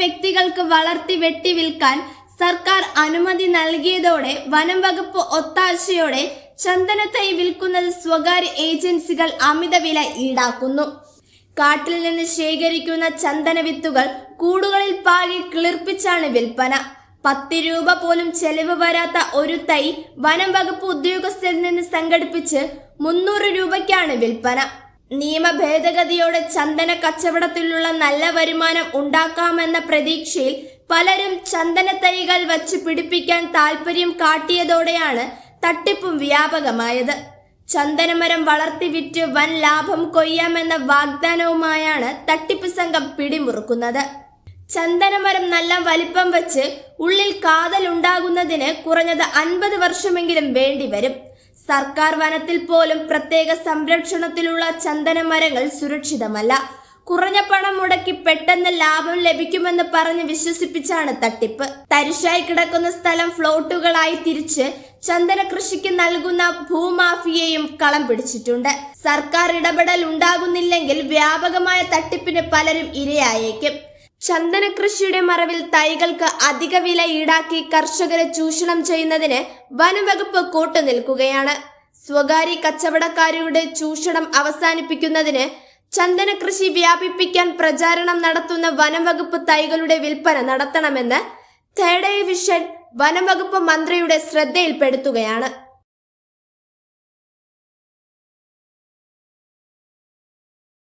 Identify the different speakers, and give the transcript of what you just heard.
Speaker 1: വ്യക്തികൾക്ക് വളർത്തി വെട്ടി വിൽക്കാൻ സർക്കാർ അനുമതി നൽകിയതോടെ വനം വകുപ്പ് ഒത്താശയോടെ ചന്ദനത്തൈ വിൽക്കുന്നത് സ്വകാര്യ ഏജൻസികൾ അമിത വില ഈടാക്കുന്നു. കാട്ടിൽ നിന്ന് ശേഖരിക്കുന്ന ചന്ദന വിത്തുകൾ കൂടുകളിൽ പാകി കിളിർപ്പിച്ചാണ് വിൽപ്പന. പത്ത് രൂപ പോലും ചെലവ് വരാത്ത ഒരു തൈ വനം വകുപ്പ് ഉദ്യോഗസ്ഥരിൽ നിന്ന് സംഘടിപ്പിച്ച് മുന്നൂറ് രൂപയ്ക്കാണ് വിൽപ്പന. നിയമ ഭേദഗതിയോടെ ചന്ദന കച്ചവടത്തിലുള്ള നല്ല വരുമാനം ഉണ്ടാക്കാമെന്ന പ്രതീക്ഷയിൽ പലരും ചന്ദന തൈകൾ വച്ച് പിടിപ്പിക്കാൻ താല്പര്യം കാട്ടിയതോടെയാണ് തട്ടിപ്പും വ്യാപകമായത്. ചന്ദനമരം വളർത്തി വിറ്റ് വൻ ലാഭം കൊയ്യാമെന്ന വാഗ്ദാനവുമായാണ് തട്ടിപ്പ് സംഘം പിടിമുറുക്കുന്നത്. ചന്ദനമരം നല്ല വലിപ്പം വെച്ച് ഉള്ളിൽ കാതൽ ഉണ്ടാകുന്നതിന് കുറഞ്ഞത് അൻപത് വർഷമെങ്കിലും വേണ്ടിവരും. സർക്കാർ വനത്തിൽ പോലും പ്രത്യേക സംരക്ഷണത്തിലുള്ള ചന്ദന മരങ്ങൾ സുരക്ഷിതമല്ല. കുറഞ്ഞ പണം മുടക്കി പെട്ടെന്ന് ലാഭം ലഭിക്കുമെന്ന് പറഞ്ഞ് വിശ്വസിപ്പിച്ചാണ് തട്ടിപ്പ്. തരിശായി കിടക്കുന്ന സ്ഥലം ഫ്ലോട്ടുകളായി തിരിച്ച് ചന്ദന കൃഷിക്ക് നൽകുന്ന ഭൂമാഫിയയും കളം പിടിച്ചിട്ടുണ്ട്. സർക്കാർ ഇടപെടൽ ഉണ്ടാകുന്നില്ലെങ്കിൽ വ്യാപകമായ തട്ടിപ്പിന് പലരും ഇരയായേക്കും. ചന്ദന കൃഷിയുടെ മറവിൽ തൈകൾക്ക് അധിക വില ഈടാക്കി കർഷകരെ ചൂഷണം ചെയ്യുന്നതിന് വനംവകുപ്പ് കൂട്ടുനിൽക്കുകയാണ് സ്വകാര്യ കച്ചവടക്കാരുടെ ചൂഷണം അവസാനിപ്പിക്കുന്നതിന് ചന്ദനകൃഷി വ്യാപിപ്പിക്കാൻ പ്രചാരണം നടത്തുന്ന വനംവകുപ്പ് തൈകളുടെ വിൽപ്പന നടത്തണമെന്ന് തേർഡ് വിഷൻ വനംവകുപ്പ് മന്ത്രിയുടെ ശ്രദ്ധയിൽപ്പെടുത്തുകയാണ്.